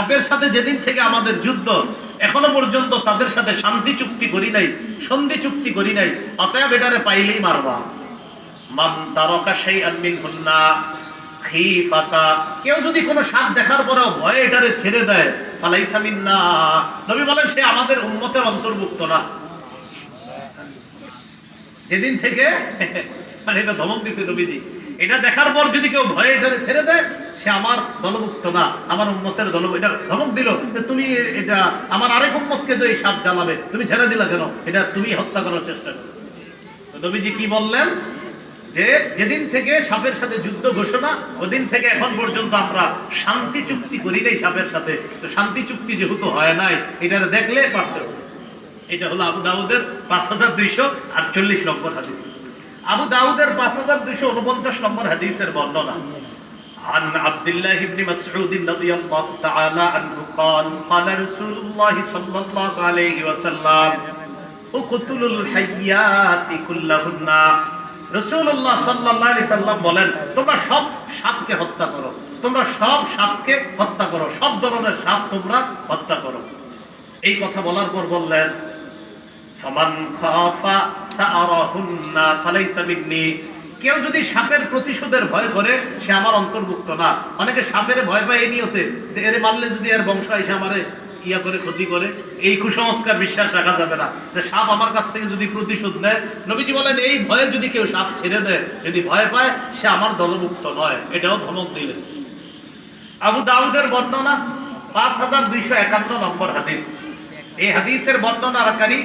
সাপের সাথে যেদিন থেকে আমাদের যুদ্ধ, এখনও পর্যন্ত তাদের সাথে শান্তি চুক্তি করি নাই, সন্ধি চুক্তি করি নাই, অতএব এটারে পাইলেই মারবা। মান তারকা সেই আলমিন হুন্না খিফাতা। কেউ যদি কোনো সাপ দেখার পরেও ভয়ে এটারে ছেড়ে দেয়, ফালাইসা মিন্না। নবী বলেন, সে আমাদের উন্মতের অন্তর্ভুক্ত না। যেদিন থেকে মানে এটা ধমক দিছে নবীজি। এটা দেখার পর যদি কেউ ভয়ে এটারে ছেড়ে দেয়, সে আমার দলভুক্ত না, আমার উন্মতের দল এটা ধমক দিল যে তুমি এটা, আমার আরেক উন্মতকে তো এই সাপ জ্বালাবে, তুমি ছেড়ে দিলা কেন? এটা তুমি হত্যা করার চেষ্টা করো। নবীজি কি বললেন? যে যেদিন থেকে সাপের সাথে যুদ্ধ ঘোষণা, ওদিন থেকে এখন পর্যন্ত আমরা শান্তি চুক্তি করি নাই সাপের সাথে। তো শান্তি চুক্তি যেহেতু হয় নাই এটা দেখলে পারতে এটা হলো আবু দাউদের পাঁচ হাজার দুইশো আটচল্লিশ নম্বর হাদিস। আবু দাউদের পাঁচ হাজার দুইশো উনপঞ্চাশ নম্বর হাদিসের বর্ণনা عن عبد الله بن مسعود رضي الله تعالى عنه قال قال رسول الله صلى الله عليه وسلم اقتلوا الحيات كلهن রসুল্লাহ সাল্লাহ আলি সাল্লাম বলেন তোমরা সব সাপকে হত্যা করো তোমরা সব সাপকে হত্যা করো সব ধরনের সাপ তোমরা হত্যা করো এই কথা বলার পর বললেন ফামান খাফা তাআরাহুন্না ফালাইসা মিন্নি কেউ যদি সাপের প্রতিশোধের ভয় করে, সে আমার অন্তর্ভুক্ত না। অনেকে সাপের ভয় পায় এই নিয়তে, যে এর মারলে যদি এর বংশ এসে আমারে ইয়া করে, ক্ষতি করে, এই কুসংস্কার বিশ্বাস রাখা যাবে না। যে সাপ আমার কাছ থেকে যদি প্রতিশোধ নেয়, নবীজি বলেন, এই ভয়ে যদি কেউ সাপ ছেড়ে দেয়, যদি ভয় পায়, সে আমার দলভুক্ত নয়। এটাও ধমক দিলেন। আবু দাউদের বর্ণনা পাঁচ হাজার দুইশো একান্ন নম্বর হাদিস। এই হাদিসের বর্ণনাকারী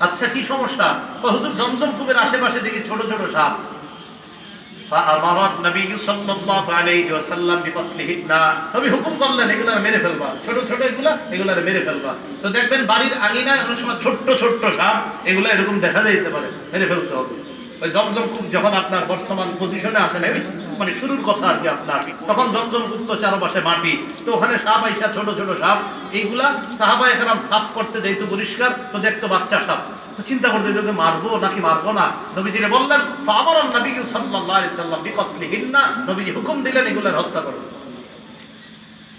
আচ্ছা কি সমস্যা? হুজুর জমজম কূপের আশেপাশে দেখি ছোট ছোট সাপ। হুকুম এগুলা মেরে ফেলবা। ছোট ছোট এগুলা এগুলা মেরে ফেলবা। তো বাড়ির ছোট্ট ছোট্ট সাপ, এগুলা এরকম দেখা পারে, মেরে ফেলতে হবে। যখন আপনার বর্তমান পজিশনে আসেন মানে শুরুর কথা আর কি আপনার। তখন জমজম কূপ তো চারপাশে মাটি, তো ওখানে সাপ আইসা, ছোট ছোট সাপ, এইগুলা সাহাবা একরাম সাফ করতে যাইতো পরিষ্কার, তো দেখতো বাচ্চা সাপ। তো চিন্তা করতে এটাকে মারবো, নাকি মারবো না? নবীজিরে বললেন আমার নবী সাল্লাল্লাহু আলাইহি সাল্লাম বিকতলিহিন্না নবীজি হুকুম দিলেন এগুলোর হত্যা করো।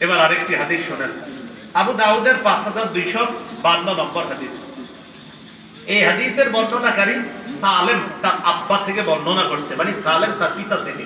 এবার আরেকটি হাদিস শোনেন। আবু দাউদের পাঁচ হাজার দুইশো বান্ন নম্বর হাদিস। এই হাদিসের বর্ণনাকারী সালেম তার আব্বা থেকে বর্ণনা করছে মানে সালেম তার পিতা থেকে।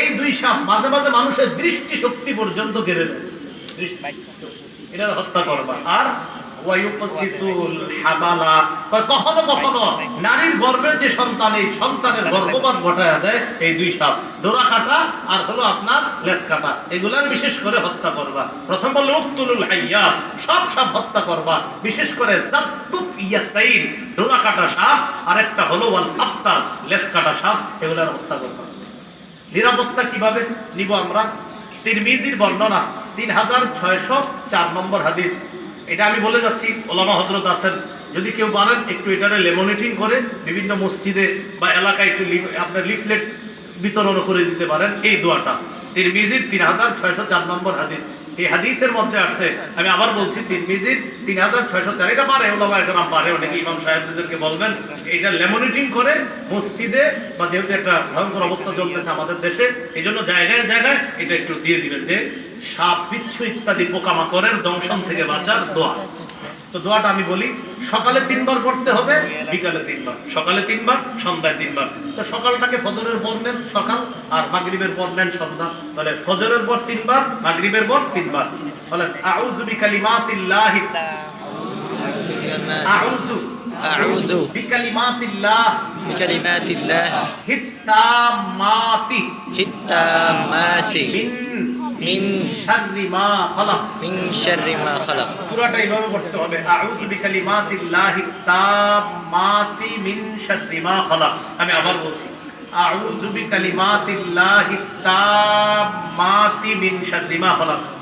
এই দুই সাপ মাঝে মাঝে মানুষের দৃষ্টি শক্তি পর্যন্ত কেড়ে এটা হত্যা করবা। আর কখনো কখনো নারীর গর্ভের যে সন্তান এই সন্তানের গর্ভপাত ঘটায় দেয় এই দুই সাপ ডোরা কাটা আর হলো আপনার লেস কাটা। এগুলার বিশেষ করে হত্যা করবা। প্রথম বলল উক্তুলুল হাইয়া সব সাপ হত্যা করবা। বিশেষ করে জাত্তুফ ইয়াতাইন ডোরা কাটা সাপ আর একটা হলো ওয়াল আফতার লেস কাটা সাপ এগুলার হত্যা করবা। নিরাপত্তা কীভাবে নিব আমরা? তিরমিজির বর্ণনা তিন হাজার ছয়শো চার নম্বর হাদিস। এটা আমি বলে যাচ্ছি, ওলামা হজরত আসেন, যদি কেউ পারেন একটু এটারে লেমনেটিং করে বিভিন্ন মসজিদে বা এলাকায় একটু আপনার লিফলেট বিতরণ করে দিতে পারেন। এই দোয়াটা। তিরমিজির তিন হাজার ছয়শো চার নম্বর হাদিস। এই হাদিসের মধ্যে আসছে আমি আবার বলছি, তিরমিজির তিন হাজার ছয়শো চার, এটা পারে ওলামা এখন পারে অনেকে ইমাম সাহেবদেরকে বলবেন এটা লেমনেটিং করে মসজিদে বা যেহেতু একটা ভয়ঙ্কর অবস্থা চলতেছে আমাদের দেশে এই জন্য জায়গায় জায়গায় এটা একটু দিয়ে দিবেন, যে সাপ বিচ্ছু ইত্যাদি পোকামাকড়ের দংশন থেকে বাঁচার দোয়া। তো দোয়াটা আমি বলি সকালে তিনবার পড়তে হবে বিকালে তিনবার। সকালে তিনবার সন্ধ্যায় তিনবার। তো সকালটাকে ফজরের পর নেন সকাল আর মাগরিবের পর নেন সন্ধ্যা। তাহলে ফজরের পর তিনবার মাগরিবের পর তিনবার। তাহলে আউযু বিকালিমাতিল্লাহ। আউযু আউযু বিকালিমাতিল্লাহ। বিকালিমাতিল্লাহ। হিত্তামাতি। হিত্তামাতি। মিন মিন শাররি মা মিন শাররি মা পুরোটা পড়তে হবে। আউযু বিকালিমাতিল্লাহি তাম্মাতি মিন শাররি মা আমি আবার বলছি আউযু বিকালিমাতিল্লাহি তাম্মাতি মিন শাররি মা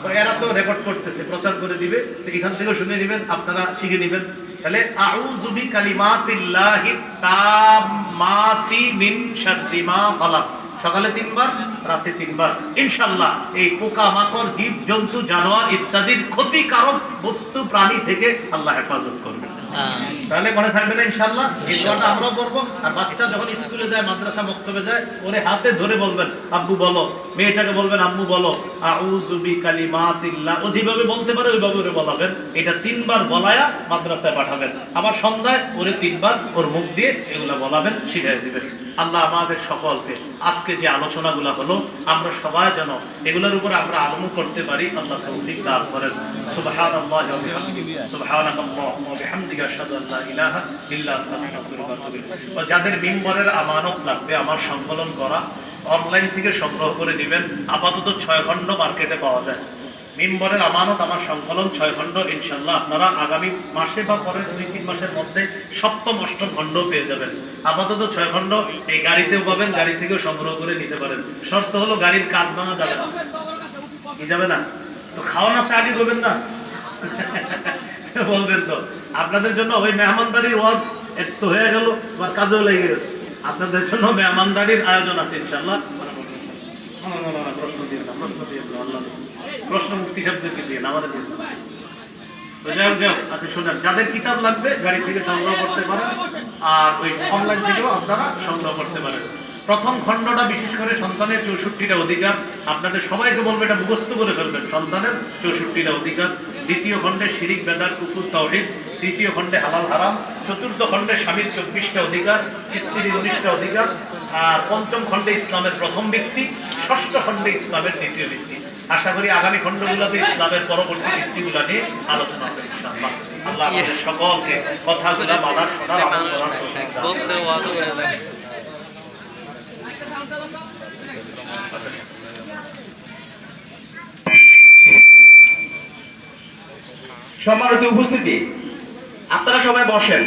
তো এরা তো রেকর্ড করতেছে প্রচার করে দিবে। তো এখান থেকে শুনে নেবেন আপনারা শিখে নেবেন। তাহলে আউযু বিকালিমাতিল্লাহি তাম্মাতি মিন শাররি মা খালাক। সকালে তিনবার রাতে তিনবার। ইনশাল্লাহ এই পোকা মাকড় জীব জন্তু জানোয়ার ইত্যাদির ক্ষতিকারক বস্তু প্রাণী থেকে আল্লাহ হেফাজত করবে তাহলে মনে থাকবে না ইনশাল্লাহ? আমরাও করব। আর বাচ্চা যখন স্কুলে যায় মাদ্রাসা বক্তব্যে যায় ওরে হাতে ধরে বলবেন আব্বু বলো। মেয়েটাকে বলবেন আম্মু বলো। আউজুবি তিল্লা ও যেভাবে বলতে পারে ওইভাবে ওরে বলাবেন। এটা তিনবার বলায়া মাদ্রাসায় পাঠাবেন। আবার সন্ধ্যায় ওরে তিনবার ওর মুখ দিয়ে এগুলো বলাবেন শিখাই দিবেন। আল্লাহ আমাদের সকলকে। আজকে যে আলোচনাগুলো হলো, আমরা সবাই যেন এগুলোর উপর আমরা আমল করতে পারি, আল্লাহ তৌফিক দান করেন। যাদের মিম্বরের আমানত লাগবে, আমার সংকলন করা অনলাইন থেকে সংগ্রহ করে নেবেন আপাতত ছয় খণ্ড মার্কেটে পাওয়া যায়। মিম্বরের আমানত, আমার সংকলন ছয় খণ্ড ইনশাল্লাহ আপনারা আগামী মাসে বা পরের দুই তিন মাসের মধ্যে সপ্তম, অষ্টম খণ্ড পেয়ে যাবেন। আপাতত ছয় খণ্ড, এই গাড়িতেও পাবেন, গাড়ি থেকেও সংগ্রহ করে নিতে পারেন। শর্ত হলো গাড়ির কাজ ভাঙা যাবে না। কি যাবে না? তো খাওয়া নাস্তা আগে করবেন না? বলবেন তো। আপনাদের জন্য ওই মেহমানদারির ওয়াজ একটু হয়ে গেল বা কাজেও লেগে গেল আপনাদের জন্য মেহমানদারির আয়োজন আছে ইনশাল্লাহ প্রশ্ন দিয়ে প্রশ্ন দিয়ে আল্লাহ। প্রশ্ন মুক্তি শব্দকে দিয়ে আমাদের আচ্ছা যাদের কিতাব লাগবে, গাড়ি থেকে সংগ্রহ করতে পারেন, আর ওই অনলাইন থেকেও আপনারা সংগ্রহ করতে পারেন। প্রথম খণ্ডটা বিশেষ করে সন্তানের চৌষট্টিটা অধিকার। আপনাদের সবাইকে বলব এটা মুখস্থ করে ফেলবেন। সন্তানের চৌষট্টিটা অধিকার। দ্বিতীয় খণ্ডে শিরিক, বেদার, কুকুর তৌহিদ তৃতীয় খণ্ডে হালাল, হারাম। চতুর্থ খণ্ডে স্বামীর চব্বিশটা অধিকার, স্ত্রীর উনিশটা অধিকার। আর পঞ্চম খণ্ডে ইসলামের প্রথম ব্যক্তি। ষষ্ঠ খণ্ডে ইসলামের দ্বিতীয় ব্যক্তি। আশা করি আগামী খণ্ডগুলোতে ইসলামের পরবর্তী ভিত্তিগুলো নিয়ে আলোচনা হবে আল্লাহ সকলকে কথাগুলো বাধার ওয়াজ করে দেয় সম্মানিত উপস্থিতি আপনারা সবাই বসেন।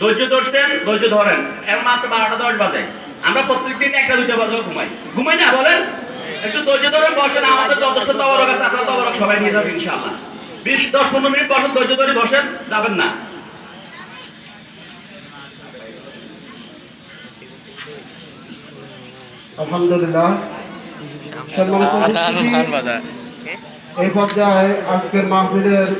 ধৈর্য ধরছেন ধৈর্য ধরেন। এখন মাত্র বারোটা দশ বাজে। আমরা প্রত্যেকদিন একটা দুটো বাজে ঘুমাই। ঘুমাই না বলেন। একটু ধৈর্য ধরে বসেন আমাদের যথেষ্ট তবরক আছে আপনারা তবরক সবাই নিয়ে যাবেন ইনশাআল্লাহ। বিশ দশ পনেরো মিনিট বসেন ধৈর্য ধরে বসেন যাবেন না। আলহামদুলিল্লাহ। সম্মানিত এই পর্যায়ে আজকের মাহফিলের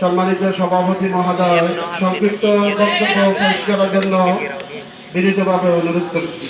সম্মানিত সভাপতি মহোদয় সংক্ষিপ্ত বক্তব্য পেশ করার জন্য বিনীতভাবে অনুরোধ করছি।